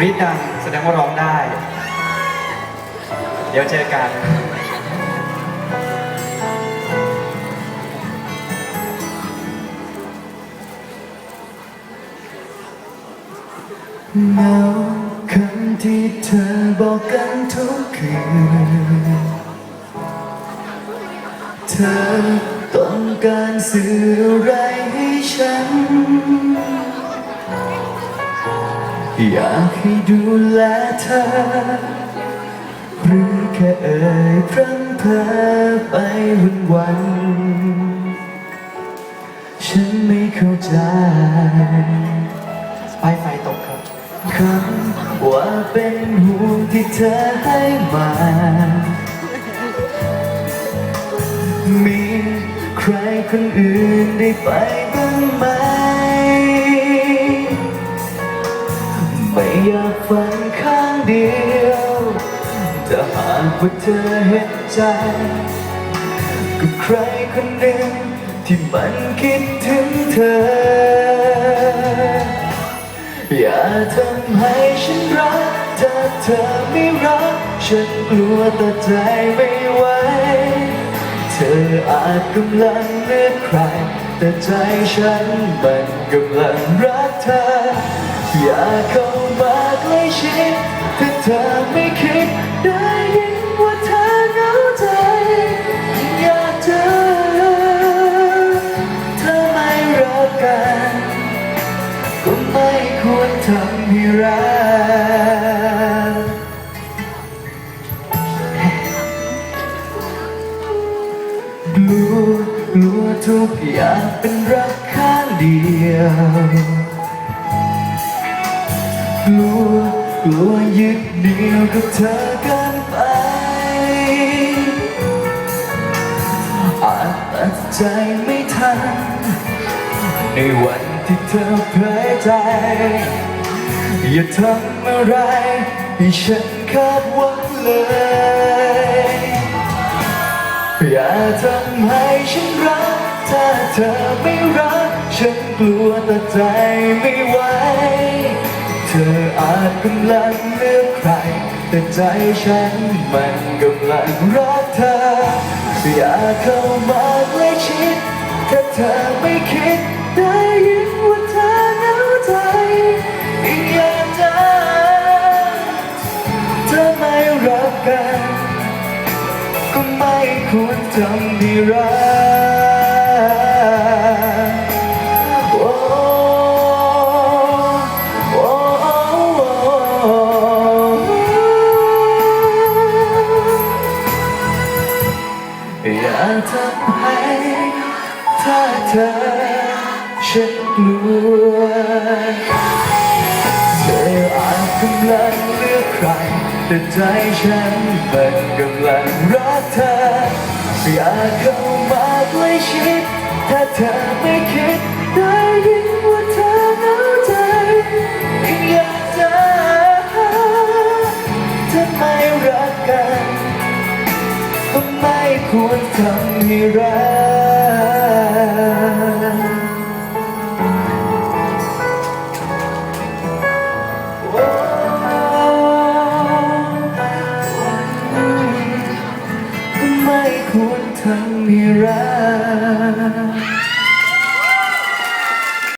รีดดังแสดงว่าร้องได้ เดี๋ยวเจอกันเงาคำที่เธอบอกกันทุกคืน เธอต้องการสื่ออะไรให้ฉัน อยากให้ดูแลเธอ หรือแค่เอ่ยพร่ำเพอไปวันวัน ฉันไม่เข้าใจป้ายไฟตกครับคำว่าเป็นห่วงที่เธอให้มา มีใครคนอื่นได้ไปบ้างไหม อยากฝันข้างเดียวแต่หากว่าเธอเห็นใจกับใครคนหนึ่งที่มันคิดถึงเธอ อย่าทำให้ฉันรักถ้าเธอไม่รัก ฉันกลัวตัดใจไม่ไหว เธออาจกำลังเลือกใคร แต่ใจฉันมันกำลังรักเธอ อย่าเข้ามาใกล้ชิดถ้าเธอไม่คิดได้ยินว่าเธอเหงาใจ อยากเจอเธอไม่รักกัน ก็ไม่ควรทำให้รักกลัวกลัวทุกอย่างเป็นรักข้างเดียว กลัวกลัวยึดเหนี่ยวกับเธอเกินไปอาจตัดใจไม่ทัน ในวันที่เธอเผยใจ อย่าทำอะไรให้ฉันคาดหวังเลย อย่าทำให้ฉันรัก ถ้าเธอไม่รัก ฉันกลัวแตัดใจไม่ไหว ออาจกำลังเลือกใคร แต่ใจฉันมันกำลังรักเธออย่าเข้ามาใกล้ชิด ถ้าเธอไม่คิดได้ยินว่าเธอเหงาใจอีกอย่างจะเธอไม่รักกัน ก็ไม่ควรทำให้รัก อย่าทำให้ถ้าเธอฉันกลัวเธออาจกำลังเลือกใคร แต่ใจฉันมันกำลังรักเธออยากเข้ามาใกล้ชิด ถ้าเธอไม่คิดได้ ก็ไม่ควรทำให้รักก็ไม่ควรทำให้รัก